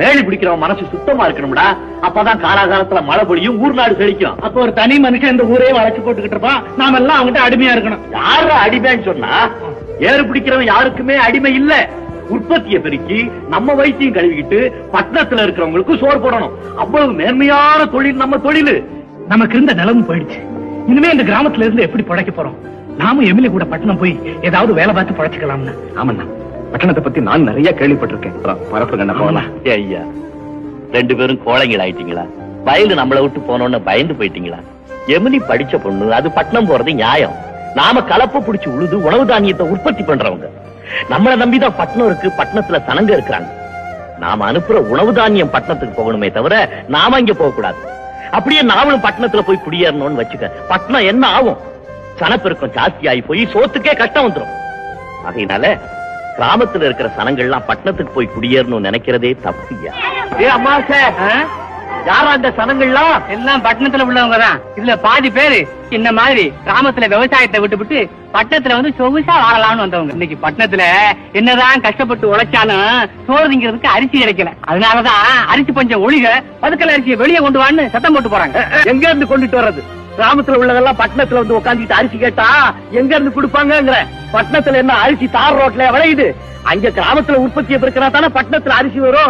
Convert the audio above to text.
வேலி பிடிக்கிறவன் மனசு சுத்தமா இருக்கணும்டா. அப்பதான் காலாகாலத்துல மழை பொழியும் ஊர் நாடு செழிக்கும். அப்ப ஒரு தனி மனுஷன் இந்த ஊரே வளைச்சு போட்டுக்கிட்டு இருப்பான். நாம எல்லாம் அவங்ககிட்ட அடிமையா இருக்கணும். யாரு அடிமைன்னு சொன்னா? ஏறு பிடிக்கிறவன் யாருக்குமே அடிமை இல்ல. உற்பத்தியை பெருக்கி நம்ம வயிற்றையும் கழுவிக்கிட்டு பட்டணத்துல இருக்கிறவங்களுக்கு சோறு போடணும். அவ்வளவு மேன்மையான தொழில் நம்ம தொழில். நமக்கு இருந்த நிலமும் போயிடுச்சு. இனிமே இந்த கிராமத்துல இருந்து எப்படி பிழைக்க போறோம்? நாமும் எமிலி கூட பட்டணம் போய் ஏதாவது வேலை பார்த்து பிழைச்சுக்கலாம்னு ஆமண்ணா. பட்டணத்தை பத்தி நான் நிறைய கேள்விப்பட்டிருக்கேன். போகலாம் ஐயா ரெண்டு பேரும் கோழைங்கள் ஆயிட்டீங்களா? வயலு நம்மளை விட்டு போனோன்னு பயந்து போயிட்டீங்களா? எமினி படிச்ச பொண்ணு அது பட்டணம் போறது நியாயம். நாம கலப்ப புடிச்சு உழுது உணவு தானியத்தை உற்பத்தி பண்றவங்க. நம்மள நம்பிதான் பட்டணம் இருக்கு பட்டணத்துல சனங்க இருக்கிறாங்க. நாம அனுப்புற உணவு தானியம் பட்டணத்துக்கு போகணுமே தவிர நாம இங்க போக கூடாது அப்படியே நாமளும் பட்டணத்துல போய் குடியேறணும்னு வச்சுக்க பட்டணம் என்ன ஆகும்? சனப்பெருக்கம் ஜாஸ்தி ஆகி போய் சோத்துக்கே கஷ்டம் வந்துரும். அதனால கிராமத்துல இருக்கிற சனங்கள்லாம் பட்டணத்துக்கு போய் குடியேறணும்னு நினைக்கிறதே தப்புயா? ஏ அம்மா யாரா அந்த சனங்கள்லாம்? எல்லாம் பட்டணத்துல உள்ளவங்க தான். இதுல பாதி பேரு இந்த மாதிரி கிராமத்துல விவசாயத்தை விட்டுவிட்டு பட்டணத்துல வந்து சொகுசா வாழலாம்னு வந்தவங்க. இன்னைக்கு பட்டணத்துல என்னதான் கஷ்டப்பட்டு உழைச்சாலும் சோறு திங்கிறதுக்கு அரிசி கிடைக்கல. அதனாலதான் அரிசி பஞ்சம் ஒழிக பதுக்கல் அரிசியை வெளியே கொண்டு வான்னு சத்தம் போட்டு போறாங்க. எங்க இருந்து கொண்டுட்டு வர்றது? கிராமத்துல உள்ளதெல்லாம் பட்டணத்துல வந்து உட்காந்துட்டு அரிசி கேட்டா எங்க இருந்து கொடுப்பாங்க பட்டணத்துல என்ன அரிசி தார் ரோட்ல விளையுது? அங்க கிராமத்துல உற்பத்தியை பெருக்கினா தானே பட்டணத்துல அரிசி வரும்.